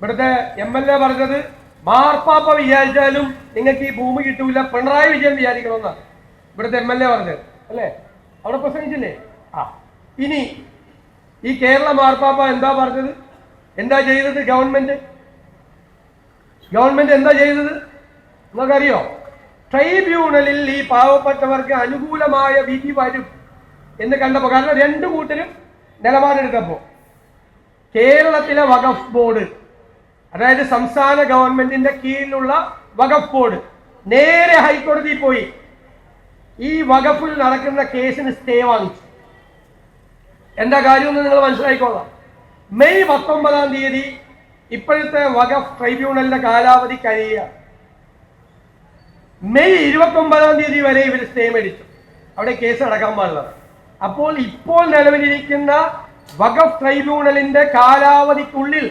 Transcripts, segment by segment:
ഇവിടുത്തെ M L A പറഞ്ഞത് മാർപ്പാപ്പ വിചാരിച്ചാലും നിങ്ങൾക്ക് ഈ ഭൂമി കിട്ടൂല പിണറായി വിജയൻ വിചാരിക്കണമെന്നാണ് ഇവിടുത്തെ എം എൽ എ പറഞ്ഞത് അല്ലേ? അവിടെ പ്രസംഗിച്ചില്ലേ? ആ. ഇനി ഈ കേരള മാർപ്പാപ്പ എന്താ പറഞ്ഞത്? എന്താ ചെയ്തത് ഗവൺമെന്റ്? ഗവൺമെന്റ് എന്താ ചെയ്തത്? നിങ്ങൾക്കറിയോ? ട്രൈബ്യൂണലിൽ ഈ പാവപ്പെട്ടവർക്ക് അനുകൂലമായ വിധി വരും എന്ന് കണ്ടപ്പോ കാരണം രണ്ടു കൂട്ടരും നിലപാടെടുത്തപ്പോ. കേരളത്തിലെ വഖഫ് ബോർഡ് അതായത് സംസ്ഥാന ഗവൺമെന്റിന്റെ കീഴിലുള്ള വഖഫ് ബോർഡ് നേരെ ഹൈക്കോടതിയിൽ പോയി. ഈ വഖഫിൽ നടക്കുന്ന കേസിന് സ്റ്റേ വാങ്ങിച്ചു. എന്താ കാര്യമെന്ന് നിങ്ങൾ മനസ്സിലാക്കിക്കോളാം മെയ് പത്തൊമ്പതാം തീയതി ഇപ്പോഴത്തെ വഖഫ് ട്രൈബ്യൂണലിന്റെ കാലാവധി കഴിയുക. മെയ് ഇരുപത്തി ഒമ്പതാം തീയതി വരെ ഇവർ സ്റ്റേ മേടിച്ചു. അവിടെ കേസ് അടക്കാൻ പാടില്ല. അപ്പോൾ ഇപ്പോൾ നിലവിലിരിക്കുന്ന വഖഫ് ട്രൈബ്യൂണലിന്റെ കാലാവധിക്കുള്ളിൽ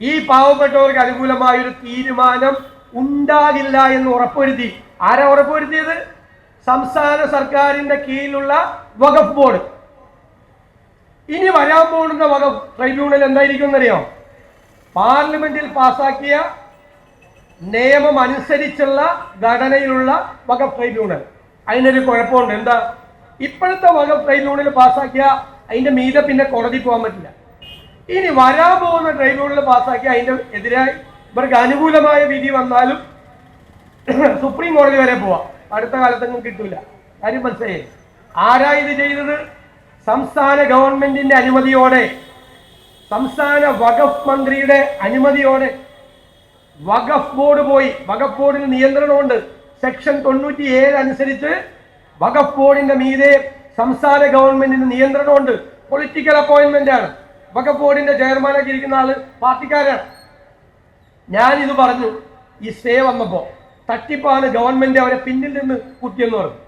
ഈ പാവപ്പെട്ടവർക്ക് അനുകൂലമായ ഒരു തീരുമാനം ഉണ്ടാകില്ല എന്ന് ഉറപ്പുവരുത്തി. ആരാ ഉറപ്പുവരുത്തിയത്? സംസ്ഥാന സർക്കാരിന്റെ കീഴിലുള്ള വഖഫ് ബോർഡ്. ഇനി വരാൻ പോകുന്ന വഖഫ് ട്രൈബ്യൂണൽ എന്തായിരിക്കും എന്നറിയോ പാർലമെന്റിൽ പാസാക്കിയ നിയമം അനുസരിച്ചുള്ള ഘടനയിലുള്ള വഖഫ് ട്രൈബ്യൂണൽ. അതിനൊരു കുഴപ്പമുണ്ട്. എന്താ? ഇപ്പോഴത്തെ വഖഫ് ട്രൈബ്യൂണൽ പാസാക്കിയ അതിന്റെ മീതെ പിന്നെ കോടതി പോകാൻ പറ്റില്ല. ഇനി വരാൻ പോകുന്ന ട്രൈബ്യൂണൽ പാസ്സാക്കി അതിന്റെ എതിരായി ഇവർക്ക് അനുകൂലമായ വിധി വന്നാലും സുപ്രീം കോടതി വരെ പോവാം. അടുത്ത കാലത്തൊന്നും കിട്ടൂല. കാര്യം മനസ്സിലായി. ആരാ ഇത് ചെയ്തത്? സംസ്ഥാന ഗവൺമെന്റിന്റെ അനുമതിയോടെ സംസ്ഥാന വഖഫ് മന്ത്രിയുടെ അനുമതിയോടെ വഖഫ് ബോർഡ് പോയി. വഖഫ് ബോർഡിന് നിയന്ത്രണമുണ്ട്. സെക്ഷൻ തൊണ്ണൂറ്റി ഏഴ് അനുസരിച്ച് വഖഫ് ബോർഡിന്റെ മീതെ സംസ്ഥാന ഗവൺമെന്റിന് നിയന്ത്രണമുണ്ട്. പൊളിറ്റിക്കൽ അപ്പോയിന്റ്മെന്റ് ആണ്. വഖഫ് ബോർഡിന്റെ ചെയർമാനൊക്കെ ഇരിക്കുന്ന ആൾ പാർട്ടിക്കാരാണ്. ഞാൻ ഇത് പറഞ്ഞു ഈ സ്റ്റേ വന്നപ്പോ തട്ടിപ്പാണ് ഗവൺമെന്റ് അവരെ പിന്നിൽ നിന്ന് കുത്തിയെന്ന് പറഞ്ഞു.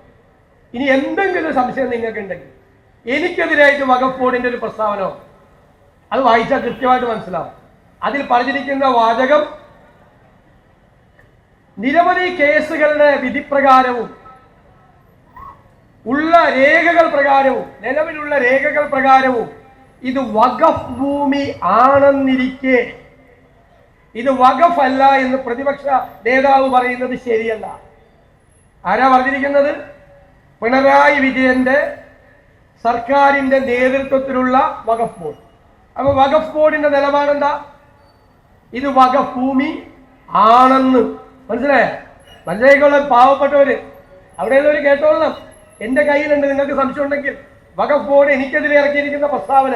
ഇനി എന്തെങ്കിലും സംശയം നിങ്ങൾക്ക് ഉണ്ടെങ്കിൽ എനിക്കെതിരായിട്ട് വഖഫ് ബോർഡിന്റെ ഒരു പ്രസ്താവന അത് വായിച്ചാൽ കൃത്യമായിട്ട് മനസ്സിലാവും. അതിൽ പറഞ്ഞിരിക്കുന്ന വാചകം നിരവധി കേസുകളുടെ വിധിപ്രകാരവും ഉള്ള രേഖകൾ പ്രകാരവും നിലവിലുള്ള രേഖകൾ പ്രകാരവും ഇത് വഖഫ് ഭൂമി ആണെന്നിരിക്കെ. ഇത് വഖഫ് അല്ല എന്ന് പ്രതിപക്ഷ നേതാവ് പറയുന്നത് ശരിയല്ല. ആരാ പറഞ്ഞിരിക്കുന്നത്? പിണറായി വിജയന്റെ സർക്കാരിന്റെ നേതൃത്വത്തിലുള്ള വഖഫ് ബോർഡ്. അപ്പൊ വഖഫ് ബോർഡിന്റെ നിലപാടെന്താ? ഇത് വഖഫ് ഭൂമി ആണെന്ന്. മനസ്സിലായ? മനസ്സിലായിക്കോളാം പാവപ്പെട്ടവര്. അവിടെ ഒരു കേട്ടോളണം. എന്റെ കയ്യിലുണ്ട്. നിങ്ങൾക്ക് സംശയം ഉണ്ടെങ്കിൽ വഖഫ് ബോർഡ് എനിക്കെതിരെ ഇറക്കിയിരിക്കുന്ന പ്രസ്താവന.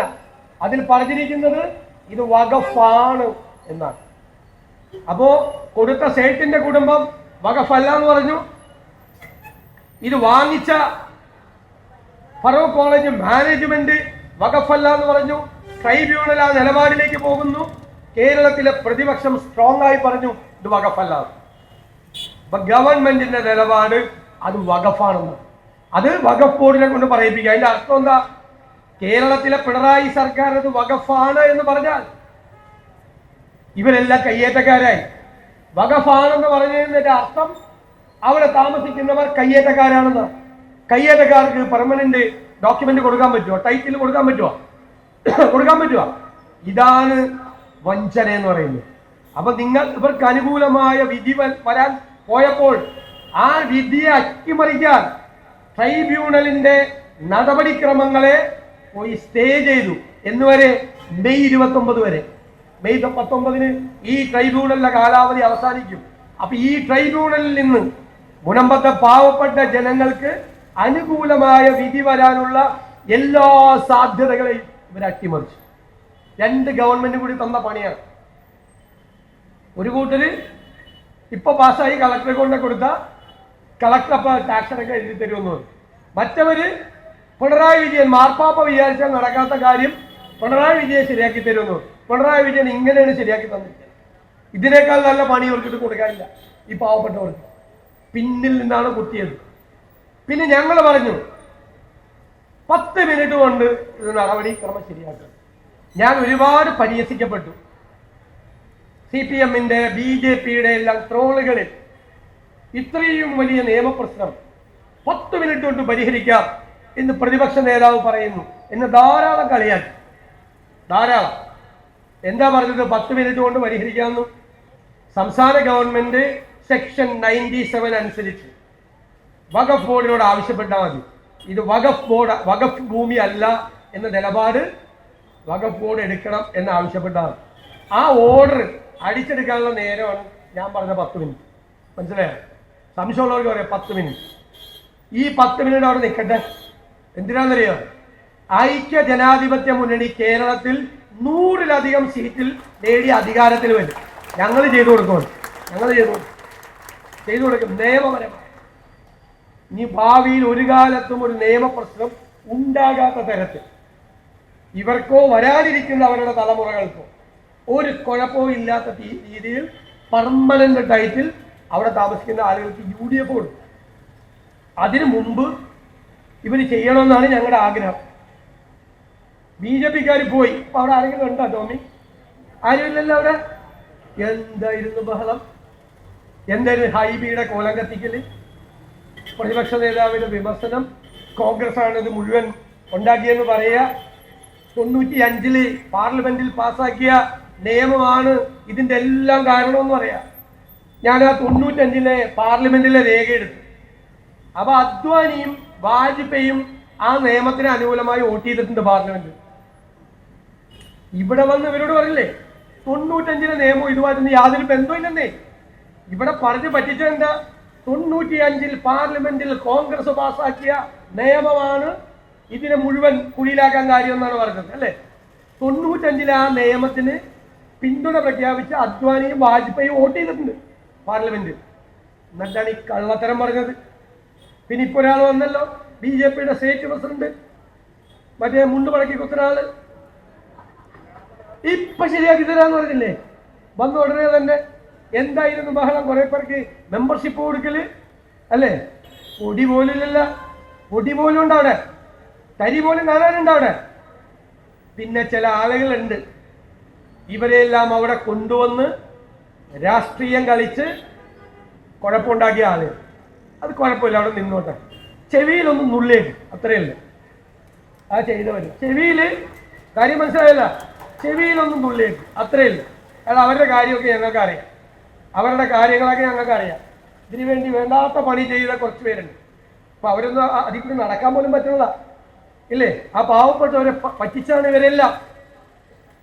അതിൽ പറഞ്ഞിരിക്കുന്നത് ഇത് വഖഫാണ് എന്നാണ്. അപ്പോ കൊടുത്ത സേട്ടിന്റെ കുടുംബം വഖഫല്ല എന്ന് പറഞ്ഞു. ഇത് വാങ്ങിച്ച ഫറൂഖ് കോളേജ് മാനേജ്മെന്റ് വഖഫല്ല എന്ന് പറഞ്ഞു. ട്രൈബ്യൂണൽ ആ നിലപാടിലേക്ക് പോകുന്നു. കേരളത്തിലെ പ്രതിപക്ഷം സ്ട്രോങ് ആയി പറഞ്ഞു ഇത് വഖഫല്ല അപ്പൊ ഗവൺമെന്റിന്റെ നിലപാട് അത് വഖഫാണെന്ന് അത് വഖഫ് ബോർഡിനെ കൊണ്ട് പറയിപ്പിക്കുക. അതിന്റെ അർത്ഥം എന്താ? കേരളത്തിലെ പിണറായി സർക്കാർ അത് വഖഫാണ് എന്ന് പറഞ്ഞാൽ ഇവരെല്ലാം കയ്യേറ്റക്കാരായി. വഖഫാണെന്ന് പറഞ്ഞതിന്റെ അർത്ഥം അവിടെ താമസിക്കുന്നവർ കയ്യേറ്റക്കാരാണെന്ന്. കയ്യേറ്റക്കാർക്ക് പെർമനന്റ് ഡോക്യുമെന്റ് കൊടുക്കാൻ പറ്റുമോ ടൈറ്റിൽ കൊടുക്കാൻ പറ്റുമോ കൊടുക്കാൻ പറ്റുമോ ഇതാണ് വഞ്ചന എന്ന് പറയുന്നത്. അപ്പൊ നിങ്ങൾ ഇവർക്ക് അനുകൂലമായ വിധി വരാൻ പോയപ്പോൾ ആ വിധിയെ അട്ടിമറിക്കാൻ ട്രൈബ്യൂണലിന്റെ നടപടിക്രമങ്ങളെ പോയി സ്റ്റേ ചെയ്തു. എന്ന് വരെ മെയ് ഇരുപത്തി ഒമ്പത് വരെ. മെയ് പത്തൊമ്പതിന് ഈ ട്രൈബ്യൂണലിന്റെ കാലാവധി അവസാനിക്കും. അപ്പൊ ഈ ട്രൈബ്യൂണലിൽ നിന്ന് മുനമ്പത്തെ പാവപ്പെട്ട ജനങ്ങൾക്ക് അനുകൂലമായ വിധി വരാനുള്ള എല്ലാ സാധ്യതകളെയും ഇവർ അട്ടിമറിച്ചു. രണ്ട് ഗവൺമെന്റ് കൂടി തന്ന പണിയാണ്. ഒരു കൂട്ടര് ഇപ്പൊ പാസ്സായി കളക്ടറെ കൊണ്ട് കൊടുത്ത കളക്ടർ അപ്പൊ ടാക്സ് അടക്കം എഴുതി തരുമെന്ന് പറഞ്ഞു. മറ്റവര് പിണറായി വിജയൻ മാർപ്പാപ്പ വിചാരിച്ചാൽ നടക്കാത്ത കാര്യം പിണറായി വിജയൻ ശരിയാക്കി തരുമെന്ന് പിണറായി വിജയൻ ഇങ്ങനെയാണ് ശരിയാക്കി തന്നിരിക്കുന്നത്. ഇതിനേക്കാൾ നല്ല പണി ഇവർക്കിട്ട് കൊടുക്കാനില്ല. ഈ പാവപ്പെട്ടവർക്ക്. പിന്നിൽ നിന്നാണ് കുത്തിയത്. പിന്നെ ഞങ്ങൾ പറഞ്ഞു പത്ത് മിനിറ്റ് കൊണ്ട് ഇത് നടപടിക്രമം ശരിയാക്കണം. ഞാൻ ഒരുപാട് പരിഹസിക്കപ്പെട്ടു സി പി എമ്മിന്റെ ബി ജെ പിയുടെ എല്ലാം ട്രോളുകളിൽ ഇത്രയും വലിയ നിയമപ്രശ്നം പത്ത് മിനിറ്റ് കൊണ്ട് പരിഹരിക്കാം എന്ന് പ്രതിപക്ഷ നേതാവ് പറയുന്നു. എന്ന് ധാരാളം കളിയാക്കി. ധാരാളം. എന്താ പറഞ്ഞത്? പത്ത് മിനിറ്റ് കൊണ്ട് പരിഹരിക്കാമെന്ന്. സംസ്ഥാന ഗവൺമെന്റ് സെക്ഷൻ നയന്റി സെവൻ അനുസരിച്ച് വഖഫ് ബോർഡിനോട് ആവശ്യപ്പെട്ടാൽ മതി. ഇത് വഖഫ് ബോർഡ് വഖഫ് ഭൂമി അല്ല എന്ന നിലപാട് വഖഫ് ബോർഡ് എടുക്കണം എന്ന് ആവശ്യപ്പെട്ടാൽ ആ ഓർഡർ അടിച്ചെടുക്കാനുള്ള നേരമാണ് ഞാൻ പറഞ്ഞ പത്ത് മിനിറ്റ്. മനസ്സിലായോ? സംശയമുള്ളവർക്ക് പറയാം പത്ത് മിനിറ്റ്. ഈ പത്ത് മിനിറ്റ് അവിടെ നിൽക്കട്ടെ. എന്തിനാണെന്നറിയോ? ഐക്യ ജനാധിപത്യ മുന്നണി കേരളത്തിൽ നൂറിലധികം സീറ്റിൽ നേടിയ അധികാരത്തിൽ വരും. ഞങ്ങൾ ചെയ്തു കൊടുക്കും. ഞങ്ങൾ ചെയ്തു കൊടുക്കും. ചെയ്തു കൊടുക്കും. നിയമപരമായി. ഇനി ഭാവിയിൽ ഒരു കാലത്തും ഒരു നിയമപ്രശ്നം ഉണ്ടാകാത്ത തരത്തിൽ ഇവർക്കോ വരാനിരിക്കുന്ന അവരുടെ തലമുറകൾക്കോ ഒരു കുഴപ്പവും ഇല്ലാത്ത രീതിയിൽ പെർമനന്റ് ടൈറ്റിൽ അവിടെ താമസിക്കുന്ന ആളുകൾക്ക് യു ഡി എഫ് കൊടുക്കും. അതിനു മുമ്പ് ഇവർ ചെയ്യണമെന്നാണ് ഞങ്ങളുടെ ആഗ്രഹം. ബി ജെ പിക്കാർ പോയി. അപ്പൊ അവിടെ ആരെങ്കിലും ഉണ്ടോ ടോമി? ആരുമില്ലല്ലോ അവിടെ? എന്തായിരുന്നു ബഹളം? എന്തായിരുന്നു ഹൈബിയുടെ കോലം കത്തിക്കൽ? പ്രതിപക്ഷ നേതാവിന്റെ വിമർശനം? കോൺഗ്രസ് ആണ് ഇത് മുഴുവൻ ഉണ്ടാക്കിയെന്ന് പറയുക? തൊണ്ണൂറ്റി അഞ്ചിൽ പാർലമെന്റിൽ പാസാക്കിയ നിയമമാണ് ഇതിന്റെ എല്ലാം കാരണമെന്ന് പറയാം. ഞാൻ ആ തൊണ്ണൂറ്റഞ്ചിലെ പാർലമെന്റിലെ രേഖ എടുത്തു. അപ്പൊ അദ്വാനിയും വാജ്പേയും ആ നിയമത്തിന് അനുകൂലമായി വോട്ട് ചെയ്തിട്ടുണ്ട് പാർലമെന്റ്. ഇവിടെ വന്ന് ഇവരോട് പറഞ്ഞില്ലേ തൊണ്ണൂറ്റഞ്ചിലെ നിയമം ഇതുമായിട്ടൊന്നും യാതൊരു ബന്ധമില്ലെന്നേ ഇവിടെ പറഞ്ഞു തൊണ്ണൂറ്റി അഞ്ചിൽ പാർലമെന്റിൽ കോൺഗ്രസ് പാസാക്കിയ നിയമമാണ് ഇതിനെ മുഴുവൻ കുഴിയിലാക്കാൻ കാര്യം എന്നാണ് പറഞ്ഞത് അല്ലേ? തൊണ്ണൂറ്റഞ്ചിലെ ആ നിയമത്തിന് പിന്തുണ പ്രഖ്യാപിച്ച് അദ്വാനിയും വാജ്പേയും വോട്ട് ചെയ്തിട്ടുണ്ട് പാർലമെന്റിൽ എന്നിട്ടാണ് ഈ കള്ളത്തരം പറഞ്ഞത്. പിന്നെ ഇപ്പൊ ഒരാൾ വന്നല്ലോ ബി ജെ പിയുടെ സ്റ്റേറ്റ് പ്രസിഡന്റ് മറ്റേ മുണ്ട് പടക്കി കുത്തനാൾ ഇപ്പൊ ശരിയാക്കി തരാന്ന് പറഞ്ഞില്ലേ? വന്ന ഉടനെ തന്നെ എന്തായിരുന്നു ബഹളം? കുറെ പേർക്ക് മെമ്പർഷിപ്പ് കൊടുക്കൽ അല്ലേ? പൊടി പോലും ഇല്ലല്ല. പൊടി പോലും ഉണ്ട് അവിടെ. തരി പോലും കാണാനുണ്ട് അവിടെ. പിന്നെ ചില ആളുകളുണ്ട്. ഇവരെല്ലാം അവിടെ കൊണ്ടുവന്ന് രാഷ്ട്രീയം കളിച്ച് കുഴപ്പമുണ്ടാക്കിയ ആളുകൾ അത് കുഴപ്പമില്ല അവിടെ നിന്നോട്ടെ. ചെവിയിലൊന്നും നുള്ളിയേക്ക് അത്രയല്ല ആ ചെയ്തവര് ചെവിയിൽ കാര്യം മനസ്സിലായില്ല? ചെവിയിലൊന്നും നുള്ളിയേക്ക് അത്രയല്ല അത് അവരുടെ കാര്യമൊക്കെ ഞങ്ങൾക്ക് അറിയാം അവരുടെ കാര്യങ്ങളൊക്കെ ഞങ്ങൾക്ക് അറിയാം ഇതിനു വേണ്ടി വേണ്ടാത്ത പണി ചെയ്ത കുറച്ച് പേരുണ്ട്. അപ്പൊ അവരൊന്നും അധികം നടക്കാൻ പോലും പറ്റുന്നില്ല ഇല്ലേ? ആ പാവപ്പെട്ടവരെ പറ്റിച്ചാണ് ഇവരെല്ലാം.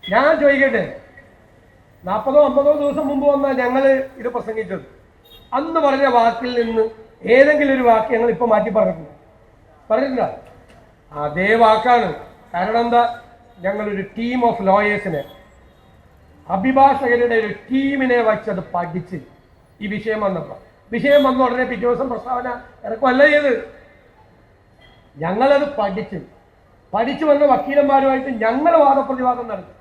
ഞാൻ ചോദിക്കട്ടെ? നാൽപ്പതോ അമ്പതോ ദിവസം മുമ്പ് വന്നാൽ ഞങ്ങൾ ഇത് പ്രസംഗിച്ചത്. അന്ന് പറഞ്ഞ വാക്കിൽ നിന്ന് ഏതെങ്കിലും ഒരു വാക്ക് ഞങ്ങൾ ഇപ്പൊ മാറ്റി പറഞ്ഞിട്ടുണ്ട്. പറഞ്ഞിട്ടില്ല അതേ വാക്കാണ്. കാരണം എന്താ? ഞങ്ങളൊരു ടീം ഓഫ് ലോയേഴ്സിനെ അഭിഭാഷകരുടെ ഒരു ടീമിനെ വച്ചത് പഠിച്ച് ഈ വിഷയം വന്നപ്പോൾ വിഷയം വന്ന ഉടനെ പിറ്റേ ദിവസം പ്രസ്താവന ഇറക്കുമല്ല ചെയ്ത്. ഞങ്ങളത് പഠിച്ച് പഠിച്ചു വന്ന വക്കീലന്മാരുമായിട്ട് ഞങ്ങൾ വാദപ്രതിവാദം നടത്തി.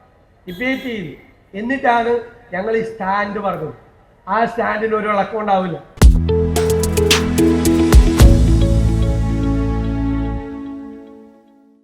ഡിബേറ്റ് ചെയ്തു. എന്നിട്ടാണ് ഞങ്ങൾ ഈ സ്റ്റാൻഡ് പറഞ്ഞത്. ആ സ്റ്റാൻഡിന് ഒരു ഇളക്കം ഉണ്ടാവില്ല.